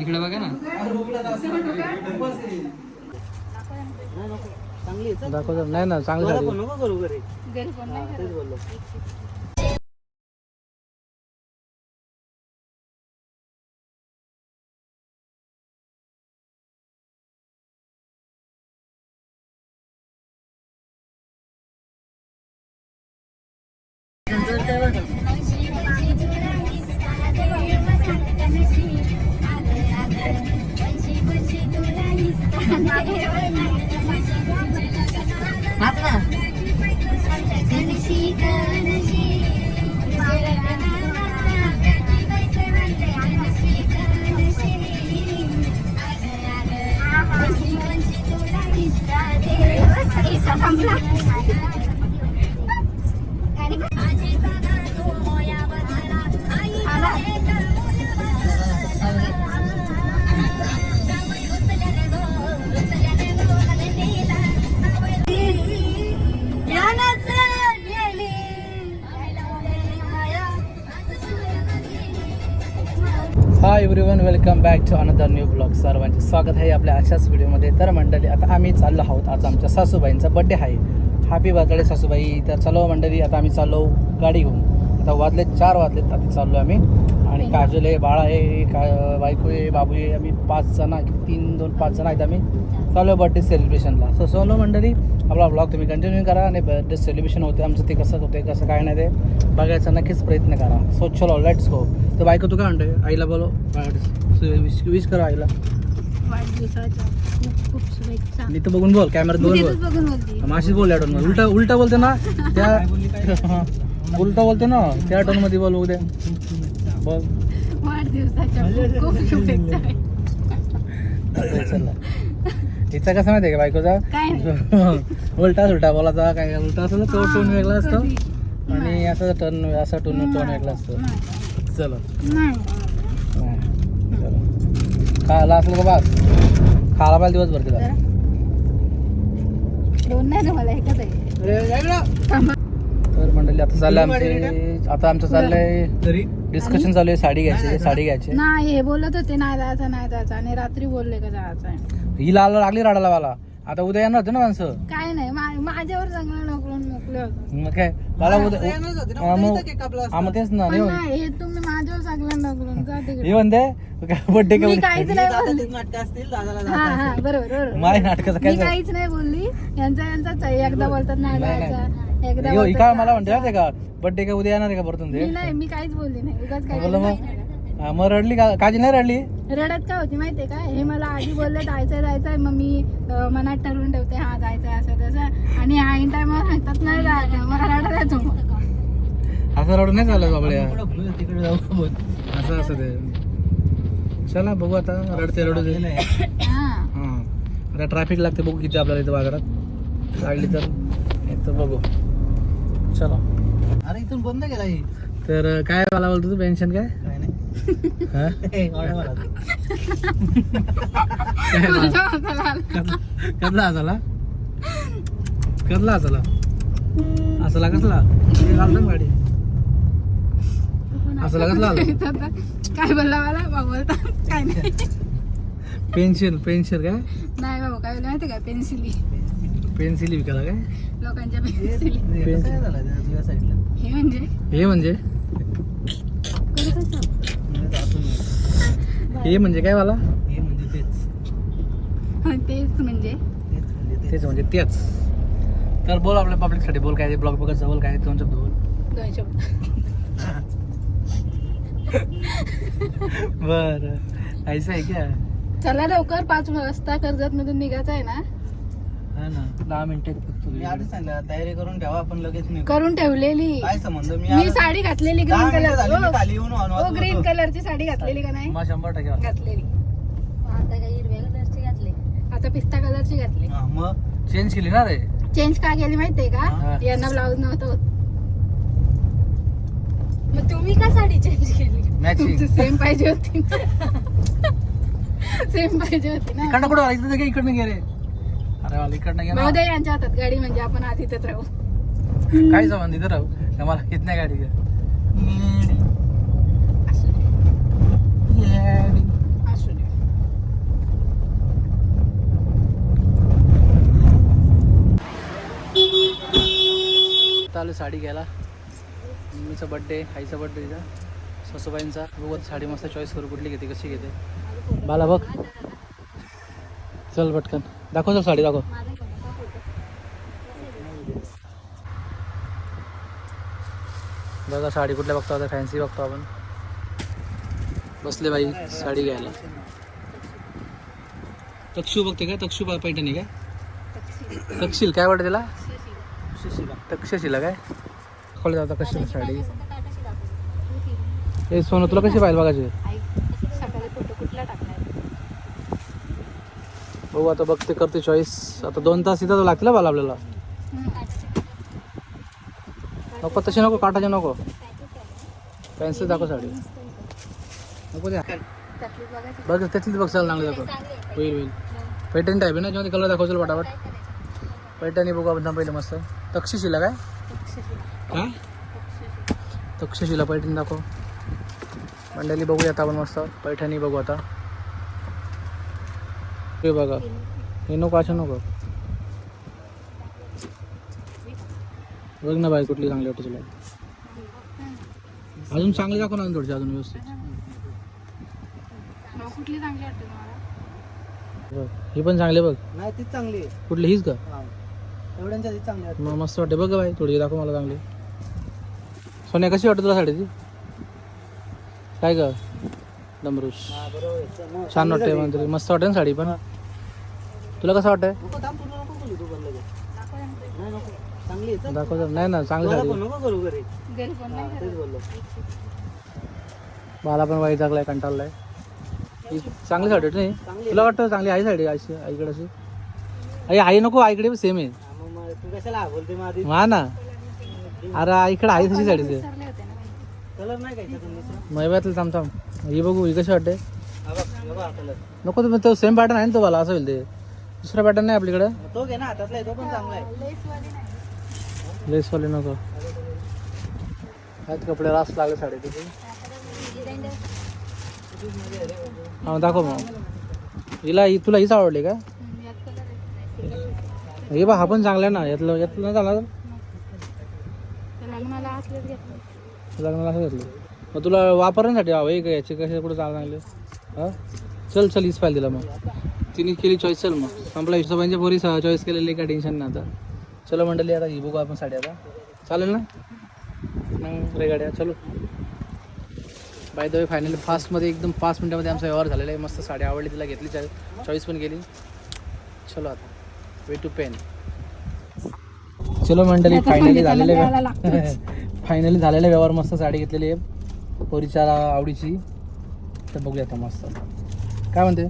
इकडे बघा ना. दाखव नाही ना चांगली welcome back to another new blog सर्वांचे स्वागत आहे आपल्या अशाच व्हिडिओमध्ये तर मंडळी आता आम्ही चाललो आहोत. आज आमच्या सासूबाईंचा बड्डे आहे. हॅपी बर्थडे सासूबाई. तर चलो मंडळी आता आम्ही चाललो गाडी घेऊन. आता वाजले चार वाजलेत आता चाललो आम्ही. आणि काजल आहे बाळा आहे का बायको आहे बाबू आहे. आम्ही पाच जण तीन दोन पाच जण आहेत आम्ही. चालू बर्थडे सेलिब्रेशनला सो सोलो मंडळी आपला ब्लॉग तुम्ही कंटिन्यू करा आणि बर्थडे सेलिब्रेशन होते आमचं ते कसं होते कसं काय नाही ते बघायचा नक्कीच प्रयत्न करा. सो चलो लेट्स गो तर बायको तू काय म्हणतोय? आईला बोलो विश विश करा आईला. वाढदिवसाच्या खूप खूप शुभेच्छा. मी तर बघून बोल कॅमेरात बघून बोल माशीच बोल या टोन उलटा उलटा बोलते ना त्या हा. उलटा बोलते ना त्या टोनमध्ये बोल उद्या. बघ वाढदिवसाच्या खूप खूप शुभेच्छा चला. हिचा कसं माहिती आहे का बायकोचा? उलटा उलटा बोलाचा काय उलटा असतो ना तो टोन वेगळा असतो? आणि असा टर्न असा टोन टोन वेगळा असतो. नाही. चलो. नाही. चलो खायला असलं का बास? खायला पाहिजे दिवसभर तिला. जरा. दोन नाही ना मला एकच आहे. तर मंडळी आता चाललंय आमचे आता आमचं चाललंय डिस्कशन चालू आहे साडी घ्यायची साडी घ्यायची. नाही हे बोलत होते नाही जायचं नाही जायचं आणि रात्री बोलले का जायचं ही लाल लागली राडाला मला. आता उद्या येणार होते ना माणसं? काय नाही मा- माझ्यावर चांगलं नोकरून मोकले होते. मग काय? मला उद्या हा, मग हा, मग तेच ना पण नाही नाही हे तुम्ही माझ्यावर चांगलं नोकरून जा तिकडे. हे म्हणते बड्डे मी का काहीच नाही बोलली. हा हा बरोबर बरोबर. माझ्या नाटकाचं मी काय काहीच नाही बोलली. यांचा यांचाच आहे एकदा बोलतात नाही नाही, जायचं. एकदा यो, ही काय मला जायचं. म्हणते माहितीये का? बड्डे का उद्या येणार आहे का परतून मी ते नाही मी काहीच बोलली नाही. उगाच काय बोललो मग? हा, मग रडली का? काजी नाही रडली? रडत काय होती माहितीये का? हे मला आधी बोलले जायचंय जायचंय. मग मी अं, मनात ठरवून ठेवते हा जायचंय असं तसं. आणि आईन टायमावर सांगतात नाही जायचं मला रडत येतो मग असं रडून नाही चालत बाबड्या असं असं ते. चला बघू आता. रडते रडू दे. हा. हा. आता ट्रॅफिक लागते बघू किती आपल्याला इथं बाजारात लागली तर. तर बघू. चलो. अरे इथून बंद केला ही. तर काय मला बोलतो तू? पेन्शन काय? काय नाही. हा? वाढव मला. काय? माझ्या हाताला आलं. कसला- कसला असाला कसला असाला असला कसला? हे घालतो ना गाडी. असला कसला आला? काय बोलला मला? बाबा बोलता. काय नाही. पेन्शन पेन्शन काय? नाही बाबा काय बोलला माहिती काय पेन्सिली पेन्सिल विकायला काय? लोकांच्या हे- पेन्सिली. हे झालं तुझ्या साईडला? हे म्हणजे? हे म्हणजे? म्हणजे. हे म्हणजे काय मला हे म्हणजे तेच. हा, तेच म्हणजे? तेच म्हणजे तेच. म्हणजे तेच. तर बोल आपल्या पब्लिकसाठी बोल काय ब्लॉग बघत बोल काय दोन शब्द बोल. दोन शब्द. बर. ऐसा आहे क्या? चला लवकर पाच वाजता कर्जत मधून निघायचं आहे ना? हा ना दहा मिनिटे फक्त मी आधीच सांगितलं तयारी करून ठेवा आपण लगेच निघू. करून ठेवलेली. काय संबंध? मी साडी घातलेली दहा ग्रीन मिनिटं झाली, मी कलर खाली येऊन on हो वाजवत ग्रीन. कलरची साडी घातलेली का नाही? मग शंभर टक्के. घातलेली. आता काय हिरव्या कलरची घातली. आता पिस्ता कलरची घातली. हा, मग? चेंज केली ना रे? चेंज का केली माहितीये का. यांना ब्लाऊज नव्हतं होत. मग तुम्ही का साडी चेंज केली? मॅचिंग सेम पाहिजे होती सेम पाहिजे होती ना. इकडनं कुठं इकडनं रे. अरे यांच्या हातात गाडी म्हणजे आपण राहू. काय संबंध तिथं राहू? मला येत नाही गाडी. चालू साडी घ्यायला. मम्मीचा बड्डे आईचा बड्डे तिचा सासूबाईंचा. बघत साडी मस्त चॉईस करू कुठली घेते कशी घेते. बाला बघ. चल पटकन. दाखव चल साडी दाखव बघा साडी कुठल्या बघतो आता फॅन्सी बघतो आपण. बसले बाई साडी घ्यायला. तक्षू बघते काय तक्षू पैठणी काय तक्षील काय वाटतं त्याला तक्षशिला काय? खोल जाता कशी साडी. ए सोनं तुला कशी पाहिजे बघायची? बघू आता बघते करते चॉईस आता दोन तास इथं लागतील ना मला आपल्याला. नको तशी नको काटाचे नको. पेन्सिल दाखव साडी. नको द्या. बघा त्यातलीच बघ चल चांगली दाखव. होईल होईल. पैठणी टाईप आहे ना जेव्हा कलर दाखवशील पटापट. पैठणी बघू आपण पहिलं मस्त. तक्षशिला काय? काय? तक्षशिला पैठणी दाखव. मंडळी बघूया आता आपण मस्त. पैठणी बघू आता. हे बघा. हे नको अशा नको. बघ ना बाई कुठली चांगली वाटते तुला. अजून चांगली दाखव ना अजून थोडीशी अजून व्यवस्थित. मग कुठली चांगली वाटते तुम्हाला? बघ ही पण चांगली आहे बघ. नाही तीच चांगली. आहे कुठली हीच का. एवढ्यांच्या ती चांगली वाटते. मग मस्त वाटते. बघ बाई थोडी दाखव मला चांगली. सोन्या कशी वाटते तुला साडी ती? काय ग? आहे. मग छान चांगली वाटते झाली. म्हणते मस्त वाटते ना साडी पण? तुला कसं वाटतंय? आहे. दाखव. नाही ना चांगली मला साडी पण वाईट लागलाय कंटाळलाय. चांगली साडी नाही तुला वाटतं चांगली आई साडी अशी आईकडे अशी? आई आई नको आईकडे सेम आहे. हा, ना. अरे आईकडे आई तशी साडी कलर नाही मैब्यातलं थांब थांब. ही बघू ही कशी वाटते? हा हा हा नको तुम्ही तो सेम पॅटर्न आहे ना तो मला असं होईल ते. दुसरा पॅटर्न नाही आपल्याकडे? तो घे ना हातातला आहे, तो पण चांगला आहे. लेसवाली नाही लेसवाले नको. आहेत कपडे रास लागले साडी तिथे हा दाखव मग. हिला ही तुला हीच आवडली का? यात कलर हे बा हा पण चांगला आहे ना यातलं यातलं नाही झाला ते लग्नाला असलेच घेतलं. लग्नाला असं घेतलं मग तुला वापरण्यासाठी हवं आहे का? याचे कसे कुठं चालू लागले? हां? चल चल हीच फाईल दिला मग. तिने केली चॉईस चल मग. संपला हिशोबांच्या पोरी चॉईस केलेली काय टेन्शन नाही आता. चलो मंडळी आता ही बघू आपण साडी आता. चालेल ना? मग रे गाड्या चलो. बाय द वे फायनली फास्टमध्ये एकदम पाच मिनटामध्ये आमचा व्यवहार झालेला आहे. मस्त साडी आवडली तिला घेतली चॉईस पण केली. चलो आता. वे टू पेन चलो मंडळी फायनली झालेले फायनली झालेला व्यवहार मस्त साडी घेतलेली आहे. पोरीच्या आवडीची. तर बघूया आता मस्त. काय म्हणते?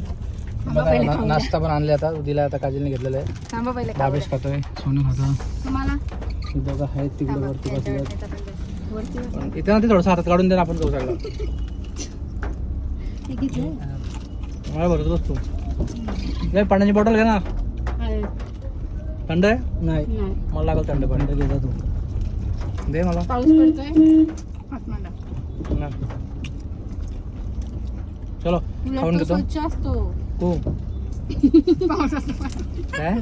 नाश्ता पण आणले आता. दिला आता काजलने घेतलेला आहे. बाबेश खातोय सोनू खातो. बघा आहेत तिकडे वरती बसले इथे ना ते थोडंसं हातात काढून दे ना आपण जाऊ सगळं? मला भरत बसतो काय पाण्याची बॉटल घे ना. थंड आहे? नाही. नाही. मला लागल थंड पाणी. घेता तू. दे मला. पाऊस पडतोय? आतमध्ये. ना. चलो उलट खाऊन तो घेतो. स्वच्छ असतो. तू. पावसाचं पाणी. काय?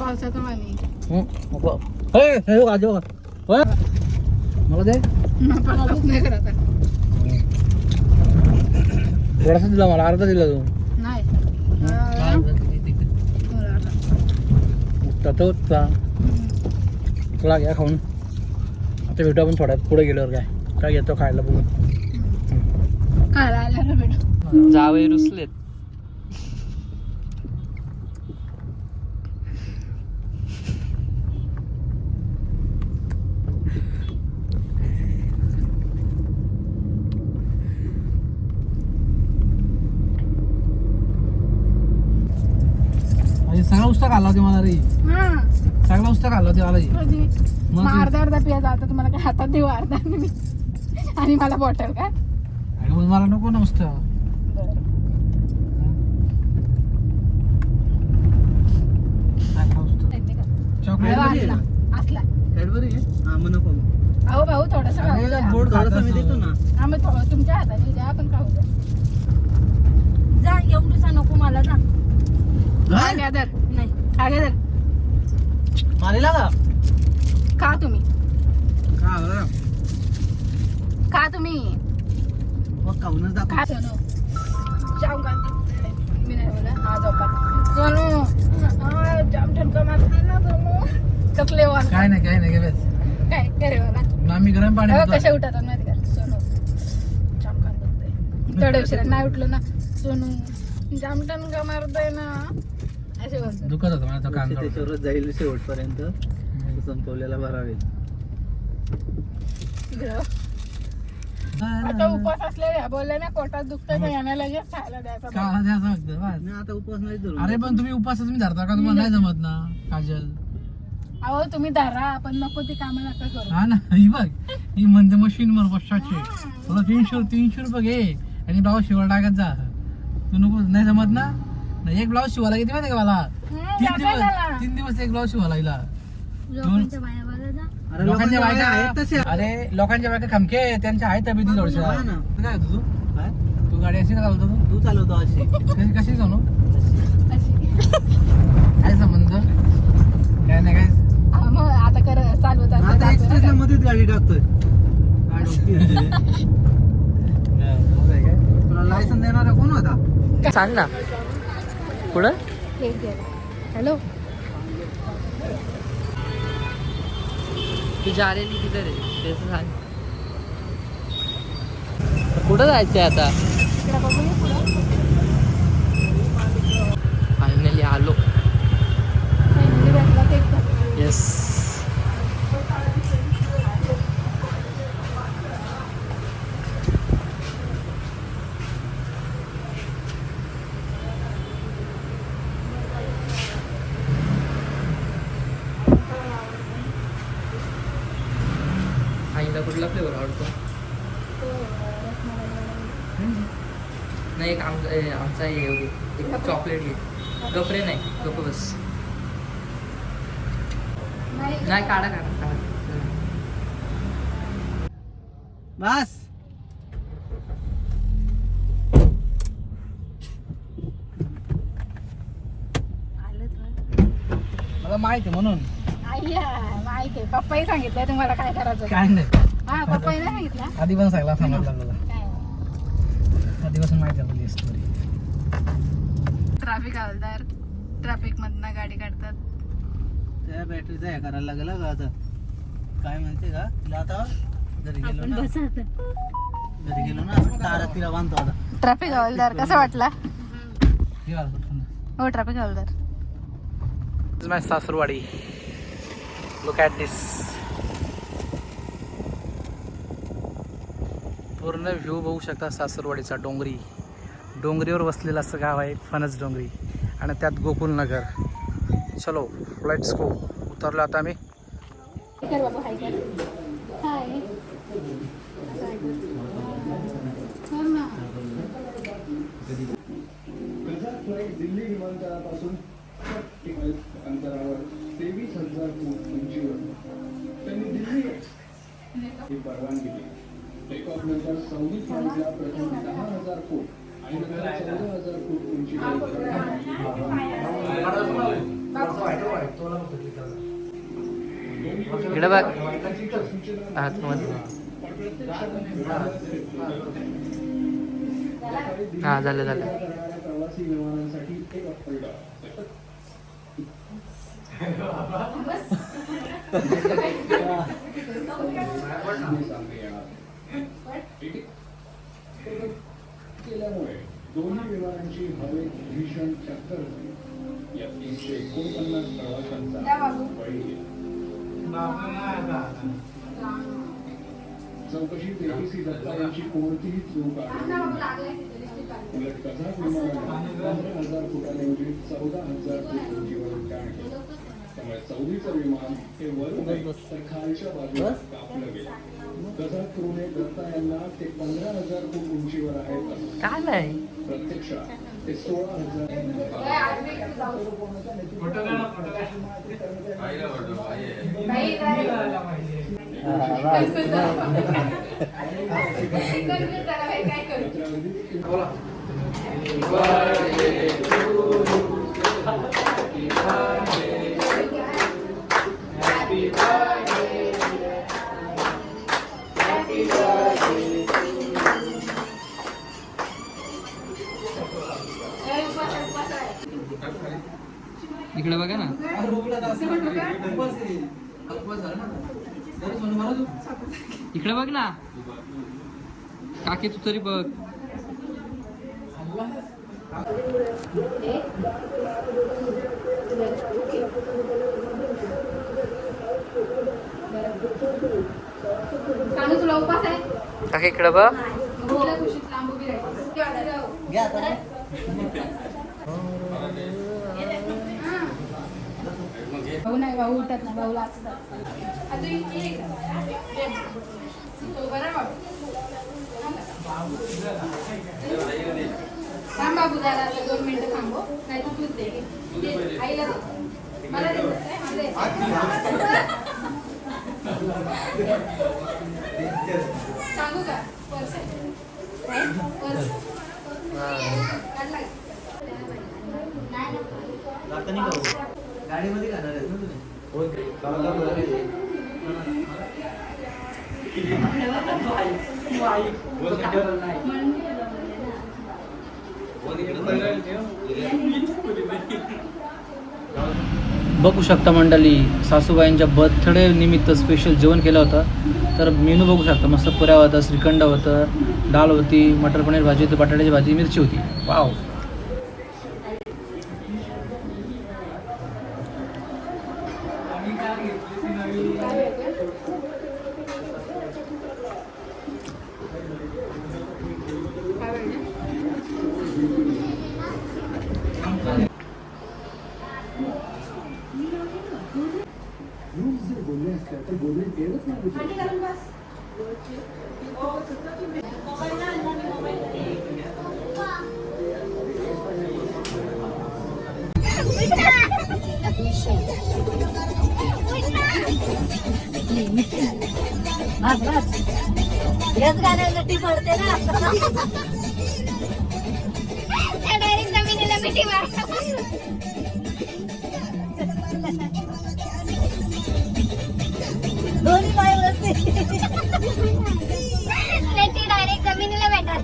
पावसाचं पाणी. हं, नको. हे, हे बघ, आजी बघा. होय? मला दे. पाऊस नाही करत आहे. थोडासा दिला मला अर्धा दिला तू नाही अं, बरं आता. उत्ता तो उत्ता चला घ्या खाऊन. आता भेटू आपण थोड्यात. पुढे गेल्यावर काय? काय घेतो खायला बघू. खायला जावे रुसलेत सगळा उस्ता खाल्ला होती मला रे हा मला कधी? मग मग अर्धा अर्धा पिया आता तुम्हाला काय हातात देऊ अर्धा? आणि मी आणि मला बॉटल काय अगं मग मला नको ना उस्ता चॉकलेट असला असला. कॅडबरी आहे? हा मग नको मग. अहो भाऊ थोडस खाऊ द्या. गोड थोडंसं मी देतो ना. हा तुमच्या हाताने द्या आपण खाऊ द्या. जा एवढीसा नको मला जा. खा घ्या तर नाही. खा घ्या तर मारीला का? खा तुम्ही. खा तुम्ही. दाखव. खा सोनू. जाम का मी नाही बोला हा झोपा सोनू. हा, जाम ठणका मारते ना सोनू. थकले वाल. काय नाही काय नाही काय काय करे मला मग आम्ही गरम पाणी पितो. कशा उठतात माहिती का? सोनू. जाम दुखतंय थोड्या उशिरा. नाही उठलं ना. सोनू. जाम ठणका मारतोय ना. दुखत होतं मला तो. त्याच्यावरच जाईल शेवटपर्यंत संपवलेला बरा होईल इकडं. आता उपवास असलेल्या बोलले ना पोटात दुखतं तर यांना लगेच खायला द्यायचं का द्यायचं फक्त? बस. मी आता उपवास नाही धरून. अरे पण तुम्ही उपवास तुम्ही धरता का? तुम्हाला नाही जमत ना काजल. अहो तुम्ही धरा पण नको ती कामं नका करू. हा ना ही बघ ही म्हणते मशीन वर पश्चातचे तुला तीनशे तीनशे रुपये घे आणि ब्लाऊज शिवाय टाकत जा. तू नको नाही जमत ना? नाही, एक ब्लाऊज शिवायला किती माहिती का मला? तीन दिवस. तीन दिवस एक ब्लाऊज शिवायला हिला लोकांच्या बाया बघा जा अरे लोकांच्या बायका आहेत तशा अरे लोकांच्या बायका खमके त्यांच्या आहेत तब्येती थोडशा. ना. तू काय होतो तू? तू गाडी अशी का चालवतो तू? तू चालवतो अशी. कशी कशी जाणू काय संबंध? काय नाही काय? मग आता कर चालवत आता एक्सप्रेस. मध्येच गाडी टाकतोय. लायसन देणारा कोण होता? सांग ना. दे. हॅलो? तू जा रे किती रे ते सांग. कुठं जायचंय आता? फायनली आलो. येस कुठला फ्लेवर आवडतो? नाही एक आमचा ए, आमचा हे एक चॉकलेट घे. गपरे नाही गप बस. नाही. काढा काढा काढा. बस. मला माहिती आहे म्हणून. माहिती आहे. पप्पाही सांगितलंय तुम्हाला काय करायचं. काय नाही. हा आधी पण सांगला सांगितलं तुला काय आधीपासून माहिती आपली स्टोरी ट्रॅफिक हवालदार ट्रॅफिक मधनं गाडी काढतात. त्या बॅटरीचा हे करायला लागेल का आता काय म्हणते का तिला आता घरी गेलो आपण ना. बसा आता. घरी गेलो ना तारात तिला बांधतो आता. ट्रॅफिक हवालदार कसा वाटला? हे ट्रॅफिक हवालदार my सासुरवाडी. लुक ॲट दिस पूर्ण व्ह्यू बघू शकता सासरवाडीचा डोंगरी. डोंगरीवर वसलेलं असं गाव आहे फणस डोंगरी. आणि त्यात गोकुलनगर चलो लेट्स गो उतरलो आता आम्ही. दिल्ली विमानतळापासून सौदी फ्लाईटला प्रथम दहा हजार फूट आणि नंतर चौदा हजार फूट उंचीवर इकडे बघ. आतमध्ये. हा झालं झालं. जाणाऱ्या प्रवासी विमानांसाठी एक ऑक्टोबर केल्यामुळे दोन्ही विमानांची हवेत भीषण टक्कर यात तीनशे एकोणपन्नास प्रवाशांचा बळी गेला. चौकशीत एबीसी दत्ता यांची कोणतीही चूक आढळली. उलट कझाक विमानाने पंधरा हजार फुटाऐवजी चौदा हजार फूट त्यामुळे विमान हे वरून खालच्या बाजूला कापलं गेलं. दत्ता यांना ते पंधरा हजार फूट उंचीवर आहेत प्रत्यक्ष ते सोळा हजार इकडे बघा ना. इकडे बघ ना. काकी तू तरी बघ. सांगू तुला उपास आहे? काकी इकडे बघ. घ्या भाऊ नाही भाऊ उठत नाही भाऊ लाचतात थांब बाबू दादा आता दोन मिनिटं थांबो. नाही तर तूच दे. आईला दे. मला दे. काय? सांगू का? Purse purse. काढला का? नाही गाडीमध्ये खाणार आहेत ना तुम्ही? बघू शकता मंडळी सासूबाईंच्या बर्थडे निमित्त स्पेशल जेवण केलं होतं. तर मेनू बघू शकता. मस्त पुऱ्या होतं श्रीखंड होतं डाळ होती मटर पनीर भाजी होती बटाट्याची भाजी मिरची होती. वाव बस बस हेच गाण्याला पडते ना डायरेक्ट जमिनीला मिठी मारतो डायरेक्ट जमिनीला भेटणार.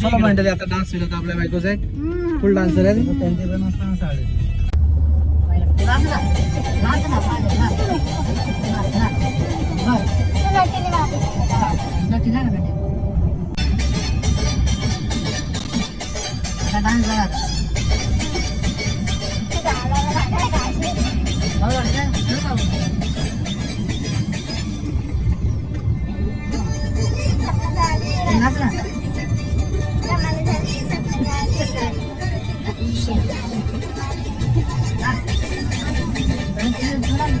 चला मंडळी आता डान्स आता आपल्या बायकोचा आहे. फुल डान्सर आहे. त्यांचे पण असताना साडे 拿出来了。你咋了？你咋了？你咋了？拿出来了。干嘛呢？干嘛呢？干嘛呢？啊！能听出来吗？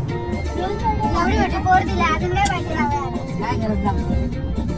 एवढी मोठी पोर दिला अजून काय पाहिजे काय गरज नाही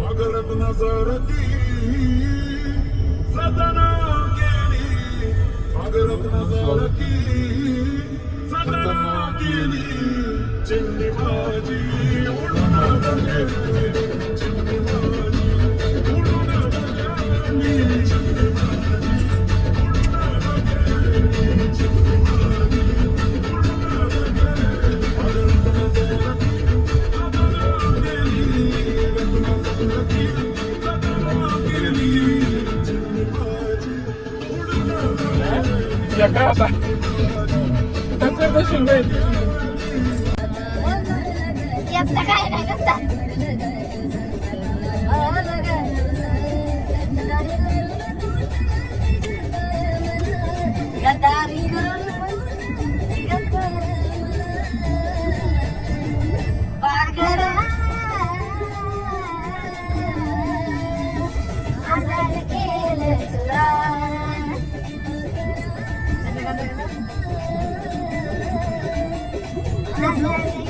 मगरब नजरती सदना केली मगरब होता नंतर तो शिंग येते Thank you.